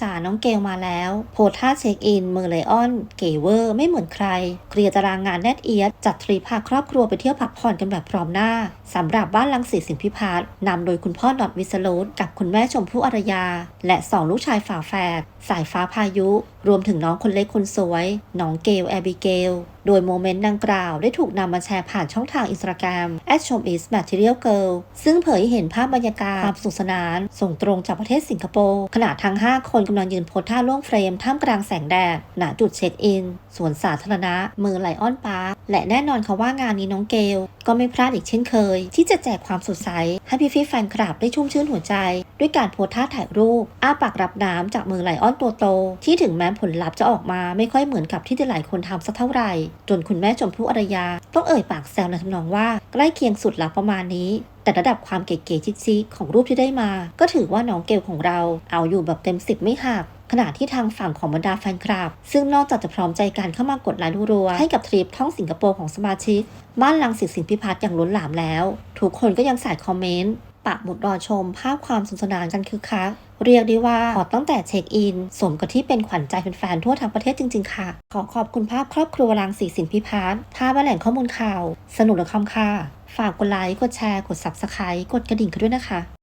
จ๋าน้องเกลมาแล้ว โพท่าเช็คอินเมอร์ไลออน เกเวอร์ไม่เหมือนใคร เคลียร์ตารางงานแนทเอียด จัดทริปพาครอบครัวไปเที่ยวพักผ่อนกันแบบพร้อมหน้าสำหรับบ้านลังสีสิงห์พิพัฒน์นำโดยคุณพ่อดอดวิสโลดกับคุณแม่ชมพู่อารยา และสองลูกชายฝาแฝดสายฟ้าพายุ รวมถึงน้องคนเล็กคนสวยน้องเกลแอบิเกลโดยโมเมนต์ดังกล่าวได้ถูกนำมาแชร์ผ่านช่องทางอินสตาแกรม a s h o m is material girl ซึ่งเผยให้เห็นภาพบรรยากาศความสนุกสนาน ส่งตรงจากประเทศสิงคโปร์ขณะทั้ง 5 คนกำลังยืนโพสท่าล่วงเฟรมท่ามกลางแสงแดดณจุดเช็คอินสวนสาธารณะ เมืองไลออนพาร์คและแน่นอนค่ะว่างานนี้น้องเกล ก็ไม่พลาดอีกเช่นเคย ที่จะแจกความสดใส ให้พี่พี่แฟนคลับได้ชุ่มชื่นหัวใจ ด้วยการโพสท่าถ่ายรูป อ้าปากรับน้ำจากมือไลออนตัวโต ที่ถึงแม้ผลลัพธ์จะออกมาไม่ค่อยเหมือนกับที่หลายคนทำสักเท่าไหร่จนคุณแม่ชมพู่อรยา ต้องเอ่ยปากแซวในทำนองว่าใกล้เคียงสุดละประมาณนี้ แต่ระดับความเก๋ๆชิคๆของรูปที่ได้มา ก็ถือว่าน้องเกลของเรา เอาอยู่แบบเต็มสิบไม่หักขณะที่ทางฝั่งของบรรดาแฟนคลับ ซึ่งนอกจากจะพร้อมใจกันเข้ามากดไลค์รัวๆให้กับทริปท่องสิงคโปร์ของสมาชิกบ้านลังสิตสิงพิพัฒน์อย่างล้นหลามแล้ว ทุกคนก็ยังใส่คอมเมนต์ ปะหมุดรอชม ภาพความสนุกสนานกันคือคักเรียกได้ว่าขอตั้งแต่เช็คอิน สมกับที่เป็นขวัญใจแฟนๆทั่วทั้งประเทศจริง ๆ ค่ะ ขอขอบคุณภาพครอบครัวรังสีสินพิพัฒน์ภาและแหล่งข้อมูลข่าว สนุกและคำค่ะฝากกดไลค์ กดแชร์ กด subscribe กดกระดิ่งกันด้วยนะคะ